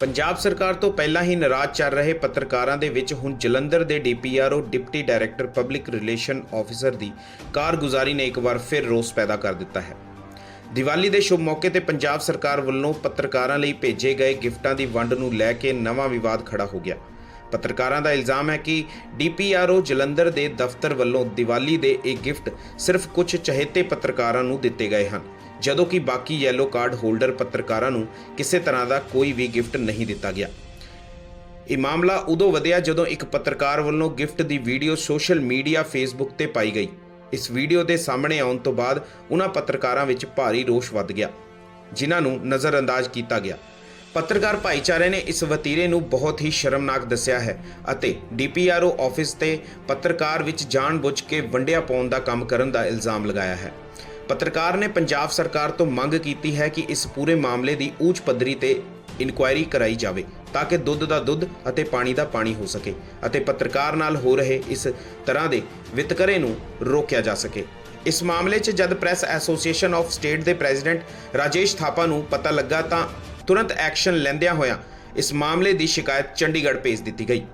ਪੰਜਾਬ ਸਰਕਾਰ ਤੋਂ ਪਹਿਲਾਂ ਹੀ ਨਾਰਾਜ਼ ਚੱਲ ਰਹੇ ਪੱਤਰਕਾਰਾਂ ਦੇ ਵਿੱਚ ਹੁਣ ਜਲੰਧਰ ਦੇ D P R O deputy director public relation officer ਦੀ ਕਾਰਗੁਜ਼ਾਰੀ ਨੇ ਇੱਕ ਵਾਰ ਫਿਰ ਰੋਸ ਪੈਦਾ ਕਰ ਦਿੱਤਾ ਹੈ। ਦੀਵਾਲੀ ਦੇ ਸ਼ੁਭ ਮੌਕੇ ਤੇ ਪੰਜਾਬ ਸਰਕਾਰ ਵੱਲੋਂ ਪੱਤਰਕਾਰਾਂ ਲਈ ਭੇਜੇ ਗਏ ਗਿਫਟਾਂ ਦੀ ਵੰਡ ਨੂੰ ਲੈ ਕੇ ਨਵਾਂ ਵਿਵਾਦ ਖੜਾ ਹੋ ਗਿਆ। ਪੱਤਰਕਾਰਾਂ ਦਾ ਇਲਜ਼ਾਮ ਹੈ ਕਿ ਡੀਪੀਆਰਓ ਜਲੰਧਰ ਦੇ ਦਫ਼ਤਰ ਵੱਲੋਂ ਦੀਵਾਲੀ ਦੇ ਇਹ ਗਿਫਟ ਸਿਰਫ ਕੁਝ ਚਹੇਤੇ ਪੱਤਰਕਾਰਾਂ ਨੂੰ ਦਿੱਤੇ ਗਏ ਹਨ, ਜਦੋਂ ਕਿ ਬਾਕੀ ਯੈਲੋ ਕਾਰਡ ਹੋਲਡਰ ਪੱਤਰਕਾਰਾਂ ਨੂੰ ਕਿਸੇ ਤਰ੍ਹਾਂ ਦਾ ਕੋਈ ਵੀ ਗਿਫਟ ਨਹੀਂ ਦਿੱਤਾ ਗਿਆ। ਇਹ ਮਾਮਲਾ ਉਦੋਂ ਵਧਿਆ ਜਦੋਂ ਇੱਕ ਪੱਤਰਕਾਰ ਵੱਲੋਂ ਗਿਫਟ ਦੀ ਵੀਡੀਓ ਸੋਸ਼ਲ ਮੀਡੀਆ ਫੇਸਬੁੱਕ ਤੇ ਪਾਈ ਗਈ। ਇਸ ਵੀਡੀਓ ਦੇ ਸਾਹਮਣੇ ਆਉਣ ਤੋਂ ਬਾਅਦ ਉਹਨਾਂ ਪੱਤਰਕਾਰਾਂ ਵਿੱਚ ਭਾਰੀ ਰੋਸ਼ ਵੱਧ ਗਿਆ, ਜਿਨ੍ਹਾਂ ਨੂੰ ਨਜ਼ਰਅੰਦਾਜ਼ ਕੀਤਾ ਗਿਆ। ਪੱਤਰਕਾਰ ਭਾਈਚਾਰੇ ਨੇ ਇਸ ਵਤੀਰੇ ਨੂੰ ਬਹੁਤ ਹੀ ਸ਼ਰਮਨਾਕ ਦੱਸਿਆ ਹੈ ਅਤੇ ਡੀਪੀਆਰਓ ਆਫਿਸ ਤੇ ਪੱਤਰਕਾਰ ਵਿੱਚ ਜਾਣਬੁੱਝ ਕੇ ਵੰਡਿਆ ਪਾਉਣ ਦਾ ਕੰਮ ਕਰਨ ਦਾ ਇਲਜ਼ਾਮ ਲਗਾਇਆ ਹੈ। ਪੱਤਰਕਾਰ ਨੇ ਪੰਜਾਬ ਸਰਕਾਰ ਤੋਂ ਮੰਗ ਕੀਤੀ ਹੈ ਕਿ ਇਸ ਪੂਰੇ ਮਾਮਲੇ ਦੀ ਉੱਚ ਪੱਧਰੀ ਤੇ ਇਨਕੁਆਇਰੀ ਕਰਾਈ ਜਾਵੇ ਤਾਂ ਕਿ ਦੁੱਧ ਦਾ ਦੁੱਧ ਅਤੇ ਪਾਣੀ ਦਾ ਪਾਣੀ ਹੋ ਸਕੇ ਅਤੇ ਪੱਤਰਕਾਰ ਨਾਲ ਹੋ ਰਹੇ ਇਸ ਤਰ੍ਹਾਂ ਦੇ ਵਿਤਕਰੇ ਨੂੰ ਰੋਕਿਆ ਜਾ ਸਕੇ। ਇਸ ਮਾਮਲੇ 'ਚ ਜਦ ਪ੍ਰੈਸ ਐਸੋਸੀਏਸ਼ਨ ਆਫ ਸਟੇਟ ਦੇ ਪ੍ਰੈਜ਼ੀਡੈਂਟ ਰਾਜੇਸ਼ ਥਾਪਾ ਨੂੰ ਪਤਾ ਲੱਗਾ ਤਾਂ ਤੁਰੰਤ ਐਕਸ਼ਨ ਲੈਂਦਿਆਂ ਹੋਇਆਂ ਇਸ ਮਾਮਲੇ ਦੀ ਸ਼ਿਕਾਇਤ ਚੰਡੀਗੜ੍ਹ ਭੇਜ ਦਿੱਤੀ ਗਈ।